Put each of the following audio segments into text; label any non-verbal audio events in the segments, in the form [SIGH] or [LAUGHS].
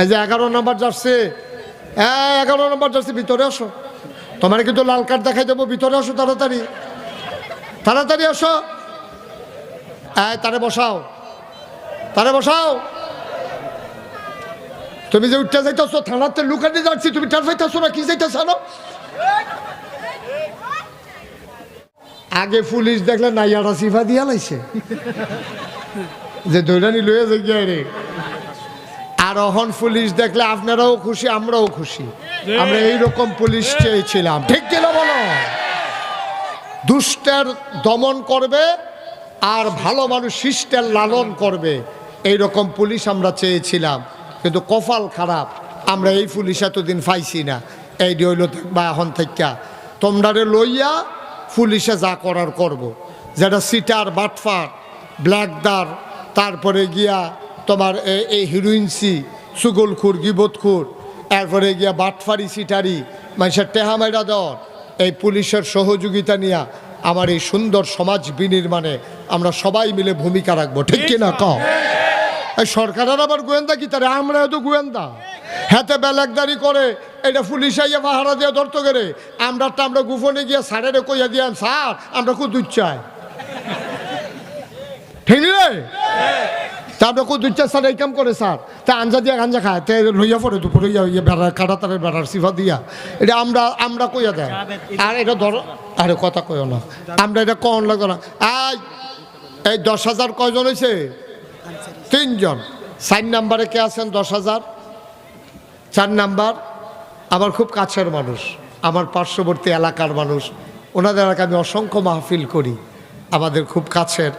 এই যে এগারো নম্বর জার্সি। হ্যাঁ এগারো নম্বর জার্সি, ভিতরে আসো। তোমার কিন্তু লাল কার্ড দেখাই দেবো, ভিতরে আসো তাড়াতাড়ি। তাড়াতাড়ি আসো। হ্যাঁ তারে বসাও। তারে বসাও। তুমি যে উঠতে যাইতেছো, থানাতে লুকাতে যাচ্ছি, তুমি টার যাইতেছো না, কি যাইতেছো না আগে পুলিশ দেখলে নাইয়াটা সিফা দিয়া লাইছে। যে দৈরানি লয়ে যাই রে। আর অহন পুলিশ দেখলে আপনারাও খুশি, আমরাও খুশি। আমরা এইরকম পুলিশ চেয়েছিলাম। ঠিক কিনা বলো? দুষ্টের দমন করবে আর ভালো মানুষ শিষ্টের লালন করবে। এই রকম পুলিশ আমরা চেয়েছিলাম, কিন্তু কপাল খারাপ। আমরা এই পুলিশ এতদিন পাইছি না। এই হইল বা এখন থেকে তোমরারে লইয়া পুলিশে যা করার করব। যেটা সিটার, বাটফার, ব্ল্যাকদার, তারপরে গিয়া তোমার এই হিরোইনসি সুগলখুর, গিবতখুর, এরপরে গিয়া বাটফারি সিটারি, মানুষের টেহামাইরা দেওয়ার, এই পুলিশের সহযোগিতা নিয়ে আমার এই সুন্দর সমাজ বিনির্মাণে আমরা সবাই মিলে ভূমিকা রাখব। ঠিক কিনা ক সরকারের আবার গোয়েন্দা কি তারে? আমরা তো গোয়েন্দা। হাতে বেলাকদারি করে এটা পুলিশ আইয়া পাহারা দিয়ে ধরতো গেলে আমরা তো আমরা গুফনে গিয়ে স্যারের কইয়া দিয়ান স্যার, আমরা খুব দুধ চাই ঠিক রে? তা আমরা খুব দুধ চাই স্যার, এই কাম করে স্যার। তা আঞ্জা দিয়া গাঞ্জা খায়, তে লইয়া পড়ে দুপুরে ইয়া ইয়ে বেড়া, কাটা তারে বেড়ার সিফা দিয়া। এটা আমরা আমরা কইয়া দেয়। আর এটা ধর, আরে কথা কইও না। আমরা এটা কন লাগো না। আই, এই দশ হাজার কয়জন হয়েছে তিনজন। চার নাম্বারে কে আছেন দশ হাজার? চার নাম্বার, আমার খুব কাছের মানুষ। আমার পার্শ্ববর্তী এলাকার মানুষ। ওনাদের এলাকায় আমি অসংখ্য মাহফিল করি। আমাদের খুব কাছের।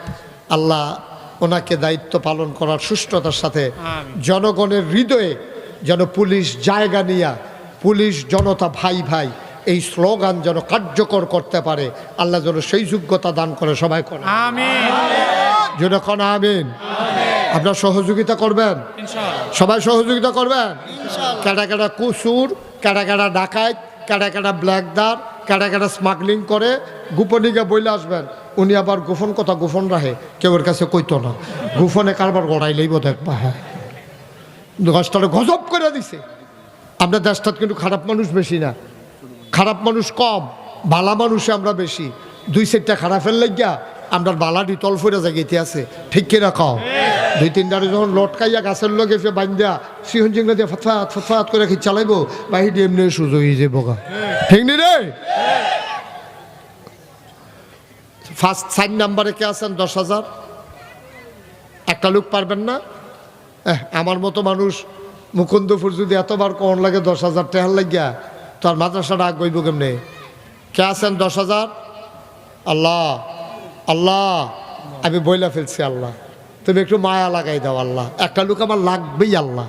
আল্লাহ ওনাকে দায়িত্ব পালন করার সুষ্ঠুতার সাথে জনগণের হৃদয়ে যেন পুলিশ জায়গা নিয়া পুলিশ জনতা ভাই ভাই এই স্লোগান যেন কার্যকর করতে পারে আল্লাহ যেন সেই যোগ্যতা দান করে সবাই করে। যেন কোন আমিন। আপনার সহযোগিতা করবেন? সবাই সহযোগিতা করবেন? কাটা কাটা কুসুর কাটা কাটা ডাকাত কাটা কাটা ব্ল্যাকদার কাটা কাটা স্মাগলিং করে গোপনীকে বইলে আসবেন। উনি আবার গোপন কথা গোপন রাখে, কেউ ওর কাছে কইতো না। গোপনে কারবার গড়াই বোধ একবার হ্যাঁ। গাছটারে গজব করে দিছে। আমরা দেশটাত কিন্তু খারাপ মানুষ বেশি না। খারাপ মানুষ কম, বালা মানুষে আমরা বেশি। দুই সেটটা খারাপের লাগিয়া আমরা বালাটি তল ফিরে জায়গাতে আছে। ঠিক কিনা কও? দুই তিনটারে যখন লটকাইয়া গাছের লগে ফে বান্ধা সিহন জিংলা দিয়ে ফতফাত ফতফাত করে কি চালাইবো বাহির এমনি সুযোগ হয়ে যাব ঠিক নি রে? ফার্স্ট সাইন নাম্বারে কে আছেন? দশ হাজার। একটা লোক পারবেন না? আমার মতো মানুষ মুকুন্দপুর যদি এতবার কন লাগে দশ হাজার টেহার লাগিয়া, তো আর মাদ্রাসাটা আগ গইব কেমনে? কে আছেন? দশ হাজার? আল্লাহ আল্লাহ, আমি বইলা ফেলছি আল্লাহ। তুমি একটু মায়া লাগাই দাও আল্লাহ। একটা লোক আমার লাগবেই আল্লাহ।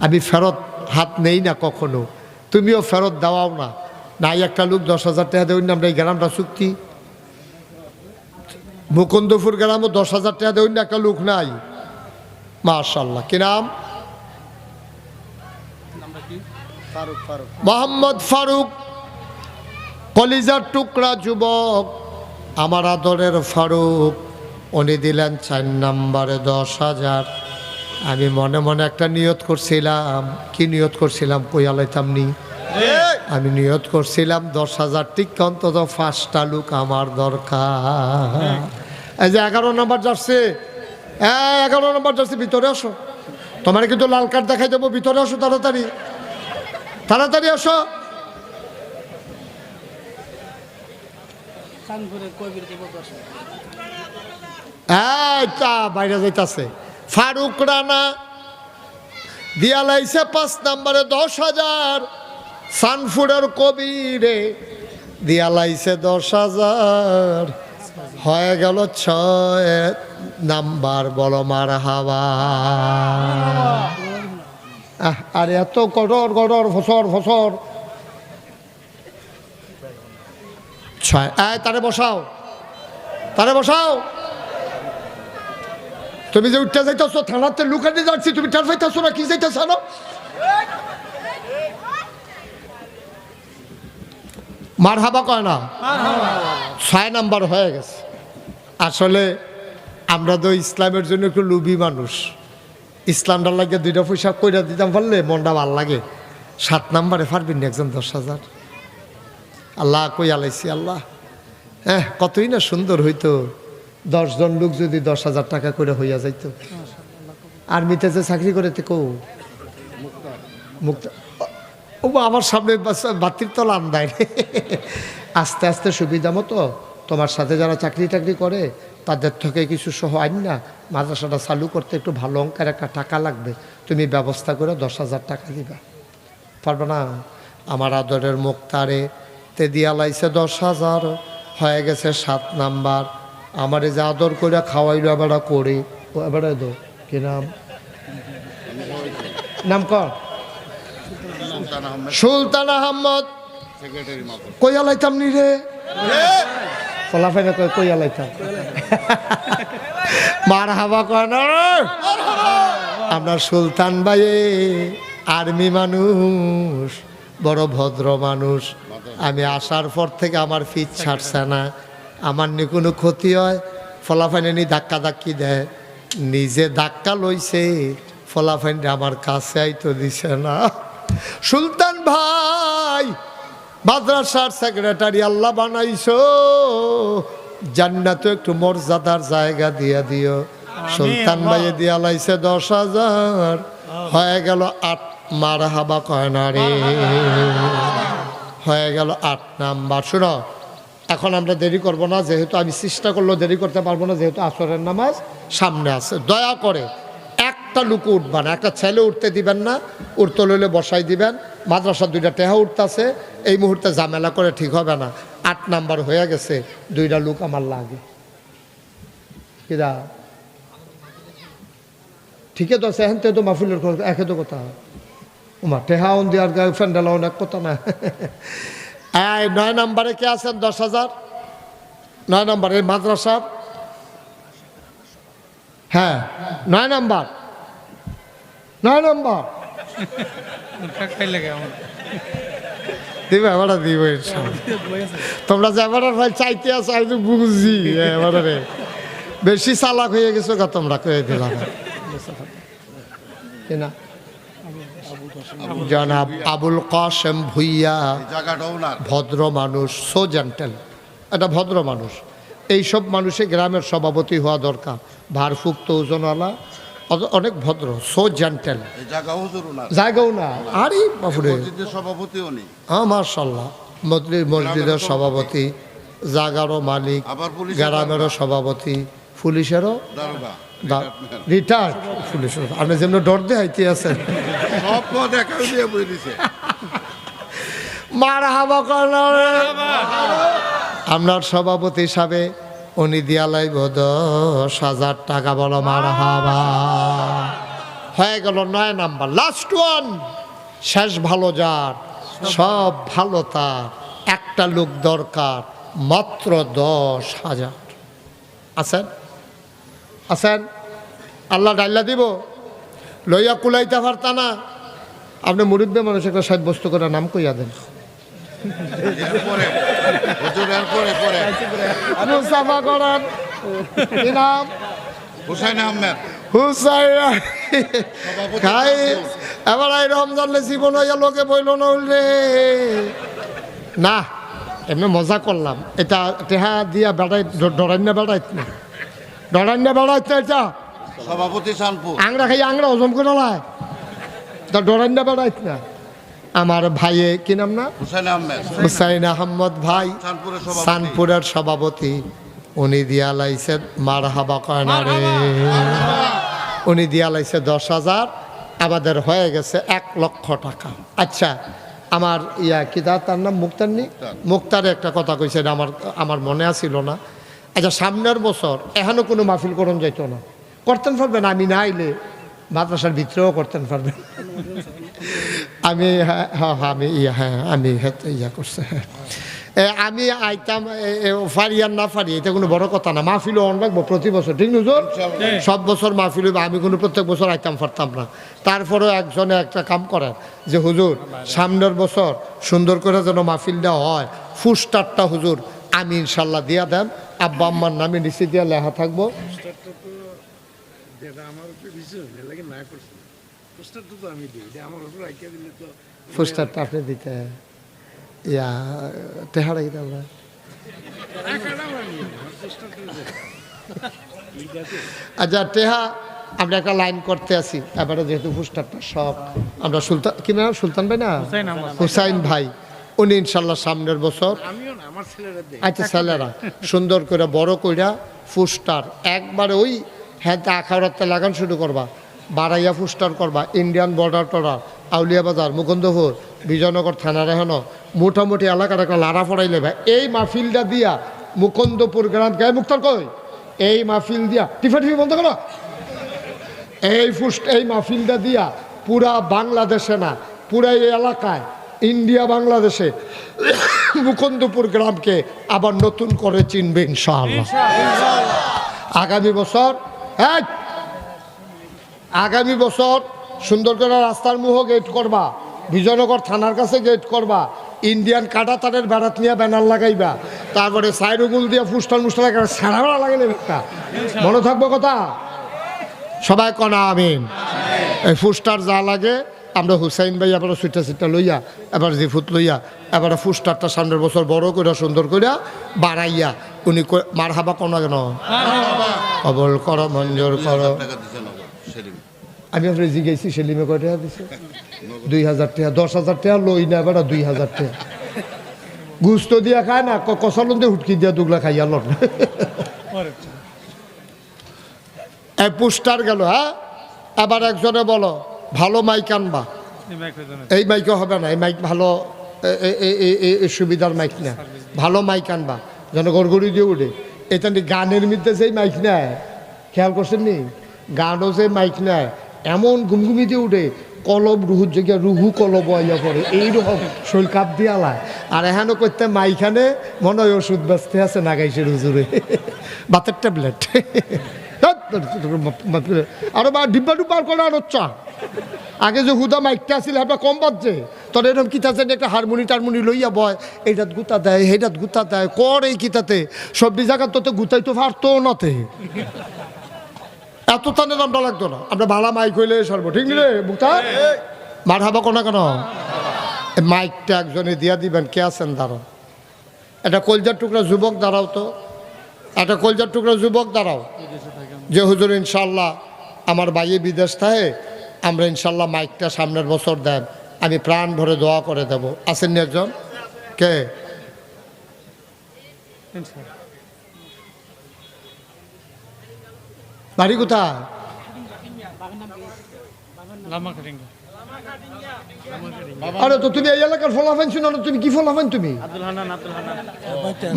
আমি ফেরত হাত নেই না কখনো। তুমিও ফেরত দেওয়াও না। নাই একটা লোক দশ হাজার টাকা দেবেন আমরা এই গ্রামটা চুক্তি। মুকুন্দপুর গ্রামও দশ হাজার টাকা দেবেন না একটা লোক নাই। মাশাল্লাহ কি নাম? মোহাম্মদ ফারুক। কলিজার টুকরা যুবক আমার আদরের ফারুক। উনি দিলেন চার নম্বরে দশ হাজার। আমি মনে মনে একটা নিয়ত করছিলাম। কি নিয়ত করছিলাম কইয়ালাইতাম নি আমি নিয়ত করছিলাম দশ হাজার ঠিক অন্তত পাঁচটা লোক আমার দরকার। এই যে এগারো নম্বর যাচ্ছে হ্যাঁ এগারো নম্বর যাচ্ছে ভিতরে আসো। তোমার কিন্তু লাল কার্ড দেখাই দেবো, ভিতরে আসো তাড়াতাড়ি। তাড়াতাড়ি আসো। এই তা বাইরে যাইতাছে। ফারুক রানা দিয়া লাইছে পাঁচ নম্বরে দশ হাজার। সানফুডের কবিরে দিয়া লাইছে দশ হাজার। হয়ে গেল ছয় নাম্বার বলো মার হাওয়া আর এত গড়র গড়র ফসর ফসর। ছয় তারে বসাও। তারে বসাও। তুমি যে উঠতে যাইতেছো, থানাতে লুকাতে যাচ্ছি, তুমি টার পাইতেছো না, কি যাইতেছ না মার হাবা কয় না? ছয় নাম্বার হয়ে গেছে। আসলে আমরা তো ইসলামের জন্য একটু লুবি মানুষ। ইসলামটার লাগে দুইটা পয়সা কইরা দিতাম পারলে মনটা ভালো লাগে। সাত নাম্বারে পারবেন একজন দশ হাজার? আল্লাহ কই আলাইছি আল্লাহ। হ্যাঁ কতই না সুন্দর হইতো। দশজন লোক যদি দশ হাজার টাকা করে হইয়া যাইত। আর্মিতে যে চাকরি করে কৌ মুক্ত ও আমার সামনে বাস- বাতির তলা আন্দায় আস্তে আস্তে সুবিধা মতো তোমার সাথে যারা চাকরি টাকরি করে, তাদের থেকে কিছু সহ আইন না, মাদ্রাসাটা চালু করতে একটু ভালো অঙ্কের একটা টাকা লাগবে। তুমি ব্যবস্থা করে দশ হাজার টাকা দিবা। পারবে না? আমার আদরের মুক্তারে তে দিয়া লাইছে দশ হাজার, হয়ে গেছে সাত নাম্বার। আমার যে আদর করে খাওয়াইলো, এবারে করে। ও, এবারে দো। কি নাম? নাম কর সুলতান আহমদ কইয়া লাইতাম নি রে? কয় না। আমরা সুলতান ভাই আর্মি মানুষ, বড় ভদ্র মানুষ। আমি আসার পর থেকে আমার ফিট ছাড়ছে না। আমার নি কোনো ক্ষতি হয় ফলাফাইনে নি ধাক্কা ধাক্কি দেয়। নিজে ধাক্কা লইছে ফলাফাইনটা আমার কাছে আইতো দিছে না। সুলতান ভাই মাদ্রাসার সেক্রেটারি আল্লাহ বানাইছো। জান্নাত একটু মর্যাদার জায়গা দিয়া দিও। সুলতান ভাইয়ে দিয়া লাইছে দশ হাজার। হয়ে গেল আট মার হাবা কয় না রে হয়ে গেল আট নাম্বার। শুনো এখন আমরা দেরি করব না, যেহেতু আমি চেষ্টা করলেও দেরি করতে পারব না, যেহেতু আসরের নামাজ সামনে আছে। দয়া করে একটা লুকু উঠবা না, একটা ছেলে উঠতে দিবেন না, উঠতে লইলে বসাই দিবেন। মাদ্রাসা দুইটা টেহা উঠতেছে, এই মুহূর্তে ঝামেলা করে ঠিক হবে না। আট নাম্বার হয়ে গেছে, দুইটা লুক আমার লাগে। কিরা? ঠিকই তো আছে, এখন তো মাহফিলের একে তো কথা। ওমা টেহা অন গায়ে ফ্যান্ডেলা অনেক কথা না। এই, নয় নম্বরে কে আছেন? দশ হাজার? নয় নম্বর, এই মাদ্রাসার হ্যাঁ নয় নম্বর। নয় নম্বর। দিবে, এবারে দিব তোমরা যে এবারে ভাই চাইতে আছো, আমি তো বুঝছি এবারে বেশি চালাক হয়ে গেছো গা তোমরা, কয়ে দিলাম। কিনা জনাব আবুল কাসেম ভুইয়া। ভদ্র মানুষ সো জেন্টেল এটা ভদ্র মানুষ। এইসব মানুষে গ্রামের সভাপতি হওয়া দরকার। ভারফুক্ত ওজনওয়ালা অনেক ভদ্র সো জেন্টেল জায়গাও না আরে সভাপতিও নেই হ্যাঁ মার্শাল্লাহ মসজিদের সভাপতি জাগারও মালিক গ্রামেরও সভাপতি পুলিশেরও দারোগা আপনি যেমন ডর দিয়ে হাইতে আছেন মার হাবা আপনার সভাপতি হিসাবে উনি দিয়ালাই দশ হাজার টাকা বলো মার হাবা হয়ে গেল নয় নাম্বার লাস্ট ওয়ান শেষ ভালো যার সব ভালো তার। একটা লোক দরকার মাত্র দশ হাজার। আছেন? আছেন? আল্লাহ ডাইলা দিব। লইয়া কুলাইতে পারতা না। আপনি মুরিব্বে মানুষ একটা সাব্যস্ত করে নাম কইয়া দেন। এরপরে হুজুর এরপরে পরে মুসাফা করেন। কি নাম? হুসাইন আহমেদ। হুসাইন। খাই। এবার এই রমজান জীবন হইয়া লোকে বইল না না এমনি মজা করলাম। এটা টেহা দিয়া বেড়াই ডরাই না বেড়াইত না। ডরান্য বেড়াইত না এটা। সভাপতি শানপুর। আংরা খাই আংরা হজম করে লাই তা ডরান্য বেড়াইত না। আমার ভাইয়ে কি নাম না? হুসাইন আহমেদ। ভাই সানপুরের সভাপতি। উনি দিয়া লাইছে মার হাবা কয় না রে উনি দিয়া লাইছে দশ হাজার। আমাদের হয়ে গেছে এক লক্ষ টাকা। আচ্ছা আমার ইয়া কি তা তার নাম মুক্তার নি? মুক্তারে। একটা কথা কইছে আমার আমার মনে আসিল না। আচ্ছা সামনের বছর এখনও কোনো মাহফিল করণ যাইতো না। করতেন পারবেন আমি না আইলে মাদ্রাসার ভিতরেও করতেন পারবেন। আমি হ্যাঁ হ্যাঁ হ্যাঁ, আমি ইয়া হ্যাঁ আমি হেতে ইয়া করছে হ্যাঁ। আমি আইতাম ফারি আর না ফারি এটা কোনো বড় কথা না। মাহফিলও অন রাখব প্রতি বছর ঠিক নুজুর? সব বছর মাহফিল হইবো, আমি কোনো প্রত্যেক বছর আইতাম পারতাম না। তারপরেও একজনে একটা কাম করেন যে হুজুর সামনের বছর সুন্দর করে যেন মাহফিলটা হয় ফুস্টারটা হুজুর আমি ইনশাল্লাহ দিয়া দেন আব্বা আম্মার নামে নিচে দিয়া লেখা থাকব। এটা আমার উপরে বিষয় হলে লাগে না করছি পোস্টারটা তো আমি দিই এটা আমার উপরে রাখিয়ে দিলে তো পোস্টারটা আপনি দিতে ইয়া আমরা আছে আচ্ছা টেহা আমরা একটা লাইন করতে আছি। এবারে যেহেতু পোস্টারটা সব আমরা সুলতান কি নাম? সুলতান ভাই না? হুসাইন ভাই। উনি ইনশাল্লাহ সামনের বছর আচ্ছা ছেলেরা। সুন্দর করে বড় কইরা ফুস্টার। একবারে ওই হ্যাঁ আখাউড়াতে লাগান শুরু করবা। বাড়াইয়া ফুস্টার করবা। ইন্ডিয়ান বর্ডার টর্ডার আউলিয়া বাজার মুকুন্দপুর বিজয়নগর থানার হেন মোটামুটি এলাকার একটা লাড়া ফড়াই লেবা। এই মাহফিলটা দিয়া মুকুন্দপুর গ্রাম গায়ে মুক্তার কই? এই মাহফিল দিয়া টিফা টিফি বন্ধ করো। এই ফুস্ট এই মাহফিলটা দিয়া পুরা বাংলাদেশে না পুরা এই এলাকায় ইন্ডিয়া বাংলাদেশে [COUGHS] মুকুন্দপুর গ্রামকে আবার নতুন করে চিনবে ইনশাআল্লাহ। আগামী বছর এই, আগামী বছর সুন্দর করে রাস্তার মুহ গেট করবা বিজয়নগর থানার কাছে গেট করবা ইন্ডিয়ান কাটাতারের বেড়াত নিয়ে ব্যানার লাগাইবা তারপরে সাইরুগুল দিয়ে ফুস্টান মুস্টান সারা বেড়া লাগাইলে একটা মনে থাকব কথা? সবাই কনা আমিন। এই ফুস্টার যা লাগে আমরা হুসাইন ভাই এবার সুইটা সিটটা লইয়া এবার জিফুত লইয়া এবার ফুস্টারটা সামনের বছর বড় করে সুন্দর করে বাড়াইয়া উনি মার হাবা কোনা? কেন কবল কর মঞ্জুর কর। আমি আপনার জিজ্ঞেসি সেলিমে কয় টাকা দিছে? দুই হাজার টাকা দশ হাজার টাকা লই না এবার দুই হাজার টাকা। গুস্ত দিয়া খায় না কষালন দিয়ে হুটকি দিয়া দুগলা খাইয়া লট এ পুস্টার গেল হ্যাঁ? আবার একজনে বলো ভালো মাইক আনবা। এই মাইকও হবে না এই মাইক ভালো সুবিধার মাইক না। ভালো মাইক আনবা যেন গড়গড়ি দিয়ে উঠে। এটা গানের মধ্যে যেই মাইক নেয় খেয়াল করছেন নি? গানও যে মাইক নেয় এমন ঘুমঘুমি দিয়ে উঠে কলব রুহুর জায়গায় রুহু কলব আইয়া পড়ে এইরকম শৈল কাপ দিয়ে আলায়। আর এখানে করতে মাইখানে মনে হয় ওষুধ ব্যস্তে আছে নাগাইশের হুজুরে। বাতের ট্যাবলেট। [LAUGHS] আরও বা ডিব্বা ডুব্বার করে আর চা আগে যে হুদা মাইকটা আছিল হেটা কম বাজছে। তোর এরকম কিতাতে একটা হারমোনি টারমোনি লইয়া বয় এইটাত গুতা দেয় সেইটাত গুতা দেয়, কর এই কিতাতে সবজি জায়গা তোতে গুতাই তো পারতো নাতে। এত তানের আমরা লাগতো না। আমরা ভাড়া মাইক হইলে সর্ব, ঠিক রে বুতা মার হাবা কোনা? কেন মাইকটা একজনে দিয়া দিবেন, কে আছেন দাঁড়াও একটা কলজার টুকরা যুবক দাঁড়াও তো। একটা কলজার টুকরা যুবক দাঁড়াও। যে হুজুর ইনশাল্লাহ আমার বাইয়ে বিদেশ থাকে আমরা ইনশাল্লাহ মাইকটা সামনের বছর দেন। আমি প্রাণ ভরে দোয়া করে দেব। আছেন একজন? কে? বাড়ি কোথায়? আরে তো তুমি এই এলাকার ফলাফান শুনো না, তুমি কি ফলাফান তুমি?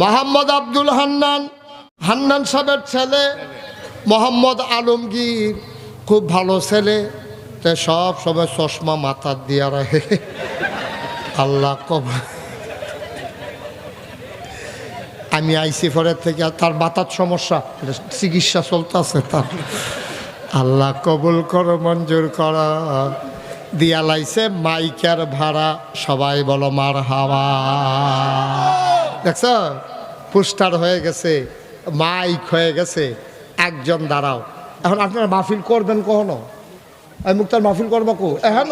মোহাম্মদ আব্দুল হান্নান। হান্নান সাহেবের ছেলে মোহাম্মদ আলমগীর, খুব ভালো ছেলে। তে সব সময় চশমা মাথার দিয়া রাখে। আল্লাহ কব আমি আইসি ফরের থেকে তার মাথার সমস্যা চিকিৎসা চলতেছে তার। আল্লাহ কবুল করো, মঞ্জুর করা। দিয়া লাইছে মাইকার ভাড়া, সবাই বলো মার হাওয়া। দেখছ? পুস্টার হয়ে গেছে, মাইক হয়ে গেছে, একজন দাঁড়াও। এখন আপনারা মাহফিল করবেন কখনো? এই মুক্তার মাহফিল করব কো? হ্যাঁ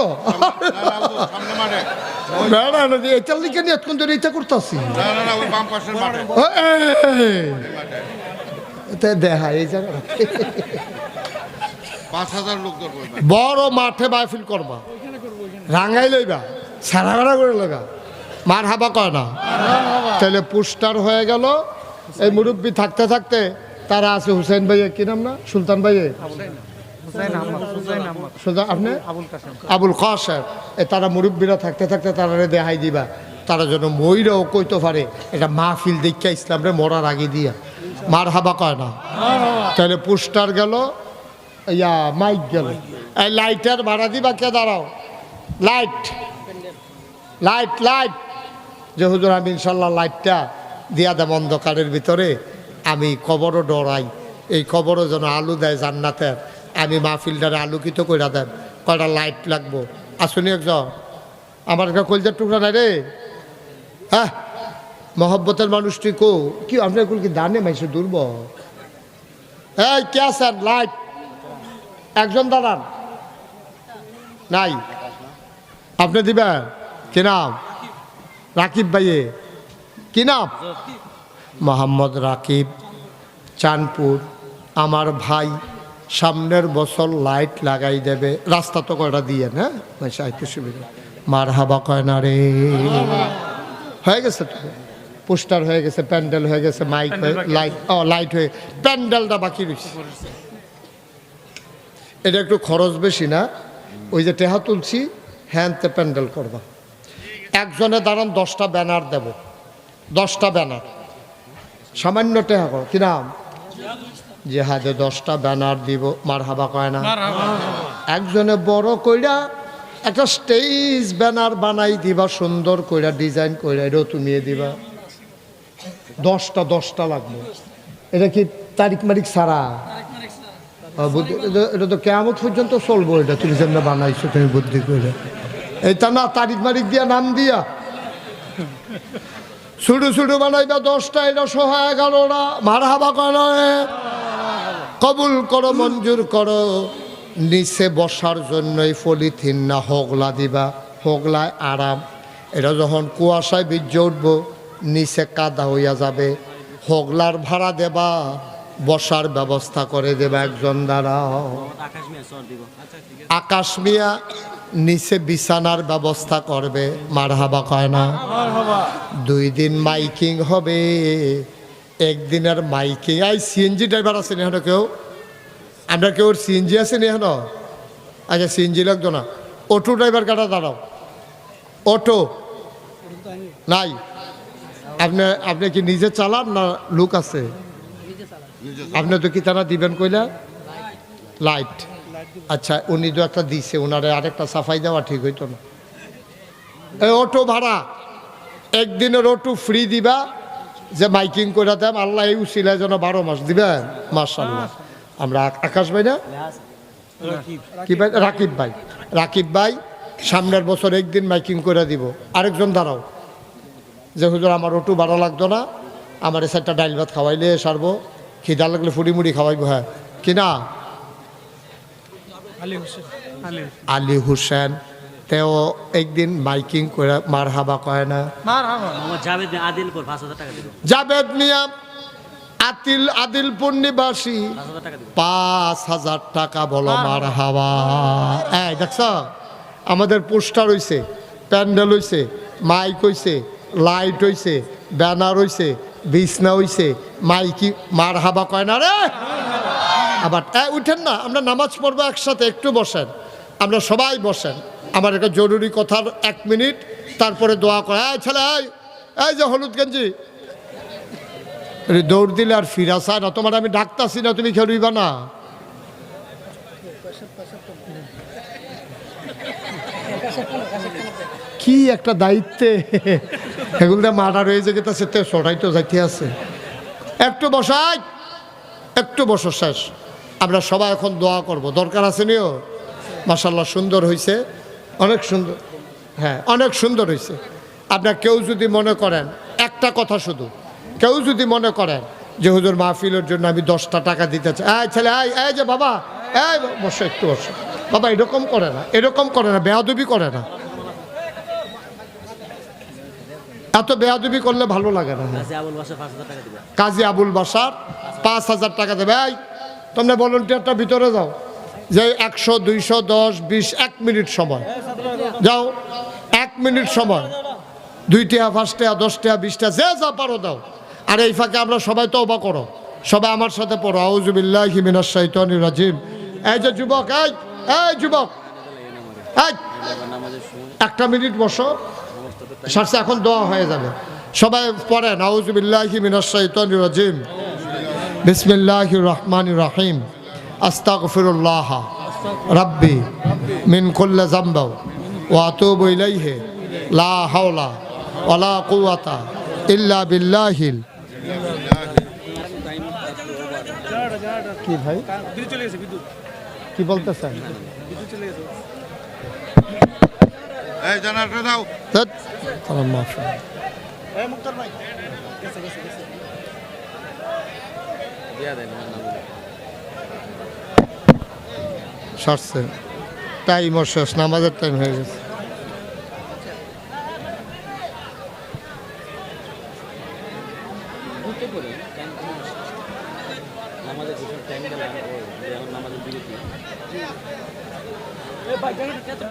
এটার লিখে নিয়ে এতক্ষণ ধরে ইচ্ছা করতেছি। দেখা এই জায়গা বড় মাঠে মাহফিল করবা। রাঙাই লইবা সারা বেড়া করে লইবা। মার হাবা কয় না? তাহলে পুস্টার হয়ে গেল। এই মুরব্বী থাকতে থাকতে তারা আছে হুসেন ভাইয়ে, কি নাম না? সুলতান ভাইয়ে? আপনি? আবুল কাসের এ তারা মুরব্বীরা থাকতে থাকতে তারা দেখাই দিবা। তারা যেন ময়রাও কইতে পারে এটা মাহফিল দেখা ইসলামরে মরার আগে দিয়া। মার হাবা কয় না? তাহলে পুস্টার গেল ইয়া মাইক গেল। এই লাইটের ভাড়া দিবা কে দাঁড়াও। লাইট। Light light. যে হুজুর আমি ইনশাল্লাহ লাইটটা দিয়া দেব অন্ধকারের ভিতরে। আমি কবরও ডরাই। এই কবরও যেন আলু দেয় জান্নাতের। আমি মাহফিলটারে আলোকিত করে দেন। কয়টা লাইট লাগবো? আসুনি একজন। আমার কলজার টুকরা নাই রে। হ্যাঁ মহব্বতের মানুষটি কো? কি, আপনার এগুলো কি দানে মাইসে দুর্বল? এই, কে স্যার লাইট। একজন দাঁড়ান। নাই। আপনি দিবেন? কি নাম? রাকিব ভাইয়ে। কি নাম? মোহাম্মদ রাকিব চানপুর আমার ভাই সামনের বছর লাইট লাগাই দেবে। রাস্তা তো কয়টা দিয়ে না? আইতে সুবিধা মার হাবা কয় না রে। হয়ে গেছে তো? পোস্টার হয়ে গেছে প্যান্ডেল হয়ে গেছে মাইক লাইট ও লাইট হয়ে প্যান্ডেলটা বাকি রয়েছে। এটা একটু খরচ বেশি না? ওই যে টেহা তুলছি হ্যানতে প্যান্ডেল করবা। একজনে দাঁড়ান দশটা ব্যানার দেব। দশটা ব্যানার। সামান্য টেহা কর। কি নাম? জেহাদে দশটা ব্যানার দিব মার হাবা কয় না? একজনে বড় কইরা একটা স্টেজ ব্যানার বানাই দিবা সুন্দর কইরা ডিজাইন কইরা এটাও তুমি দিবা। দশটা দশটা লাগবে। এটা কি তারিখ মারিক সারা এটা- তো কেমন পর্যন্ত চলবো এটা তুমি যেমন বানাইছো তুমি বুদ্ধি করে এটা না তারিখ মারিক দিয়া নাম দিয়া। ছুটু ছুটু বানাইবা দশটা এটা সোহা এগারোটা। মার হাবা কেন কবুল করো মঞ্জুর করো। নিচে বসার জন্যই পলিথিন না হোগলা দিবা। হোগলায় আরাম। এটা যখন কুয়াশায় বীর্য উঠব নিচে কাদা হইয়া যাবে। হোগলার ভাড়া দেবা বসার ব্যবস্থা করে দেবা একজন দ্বারা। আকাশ মিয়া নিচে বিছানার ব্যবস্থা করবে। মার হাবা কয় না? দুই দিন মাইকিং হবে। একদিনের মাইকিং আই সিএনজি ড্রাইভার আছে না এখানে কেউ? আমরা কেউ সিএনজি আছে না এখানে আচ্ছা সিএনজি লাগতো না। অটো ড্রাইভার কাটা দাঁড়াও। অটো? নাই। আপনি আপনি কি নিজে চালান না লুক আছে? আপনি তো কি তারা দিবেন কইলা? লাইট আচ্ছা উনি তো একটা দিছে ওনারে আরেকটা সাফাই দেওয়া ঠিক হইতো না। অটো ভাড়া। একদিনের অটো ফ্রি দিবা। যে মাইকিং করে দেন আল্লাহ এই উচিলায় যেন বারো মাস দিবেন মাসাল্লাহ আমরা আকাশ ভাই না কি ভাই? রাকিব ভাই। রাকিব ভাই সামনের বছর একদিন মাইকিং করে দিব। আরেকজন দাঁড়াও। যে হুজুর আমার অটো ভাড়া লাগতো না। আমার এসে একটা ডাইল ভাত খাওয়াইলে সারবো। খিদা লাগলে ফুড়ি মুড়ি খাওয়াইবো হ্যাঁ। কি না? আলী হোসেন। তেও একদিন মাইকিং করে মার হাবা কয় না? জাবেদ মিয়া আতিল আদিলপুর নিবাসী পাঁচ হাজার টাকা বলো মার হাওয়া এই দেখছ? আমাদের পোস্টার হইছে প্যান্ডেল হইছে মাইক হইছে লাইট হইছে ব্যানার হইছে বিছনা হইছে মাইকি মার হাবা কয় না রে? আবার উঠেন না আমরা নামাজ পড়ব একসাথে একটু বসেন। আমরা সবাই বসেন। আমার একটা জরুরি কথার এক মিনিট তারপরে দোয়া করে। হ্যাঁ ছেলে এই, যে হলুদ গেঞ্জি। দৌড় দিলে আর ফিরা চায় না। তোমার আমি ডাকতাছি না তুমি খেলুইবা না। কি একটা দায়িত্বে? এগুলো মারা রয়ে রয়েছে গেছে তে সরাই তো যাইতে আছে। একটু বসাই একটু বসো শেষ। আমরা সবাই এখন দোয়া করব। দরকার আছে নিও? মাসাল্লাহ সুন্দর হয়েছে অনেক সুন্দর। হ্যাঁ অনেক সুন্দর হয়েছে আপনার কেউ যদি মনে করেন একটা কথা শুধু কেউ যদি মনে করেন যে হুজুর মাহফিলের জন্য আমি দশটা টাকা দিতে চাই। এই ছেলে এই এই যে বাবা এই বসো একটু বসো। বাবা এরকম করে না এরকম করে না বেয়াদবি করে না। এত বেয়াদবি করলে ভালো লাগে না। কাজী আবুল বাসা পাঁচ হাজার টাকা দিব। কাজী আবুল বাসার পাঁচ হাজার টাকা দেবে। এই তোমরা ভলেন্টিয়ারটা ভিতরে যাও। যে একশো, দুইশো, দশ, বিশ, এক মিনিট সময়। যাও, এক মিনিট সময়। দুইটা, পাঁচটা, দশটা, বিশটা, যে যা পারো দাও। আর এই ফাঁকে আমরা সবাই তো অবা করো। সবাই আমার সাথে পড়ো। আউজুবিল্লাহ হিমিনার শৈতন রাজিম। এই যে যুবক, এই এই যুবক। এই, একটা মিনিট বসো। সারসে এখন দোয়া হয়ে যাবে। সবাই পড়ে নাউজুবিল্লাহি মিনাশ শাইতানির রাজিম। বিসমিল্লাহির রহমানির রহিম। আস্তাগফিরুল্লাহ। রাব্বি মিন কুল্লি যামব ওয়া আতুবু ইলাইহি। লা হাওলা ওয়ালা কুওয়াতা ইল্লা বিল্লাহিল কি ভাই? কি বলতেছেন? বিদ্যুৎ চলে গেছে এই জানাটা দাও মাফ। এই মুক্তার ভাই। গেছে গেছে গেছে সারছে। টাইম শেষ নামাজের টাইম হয়ে গেছে।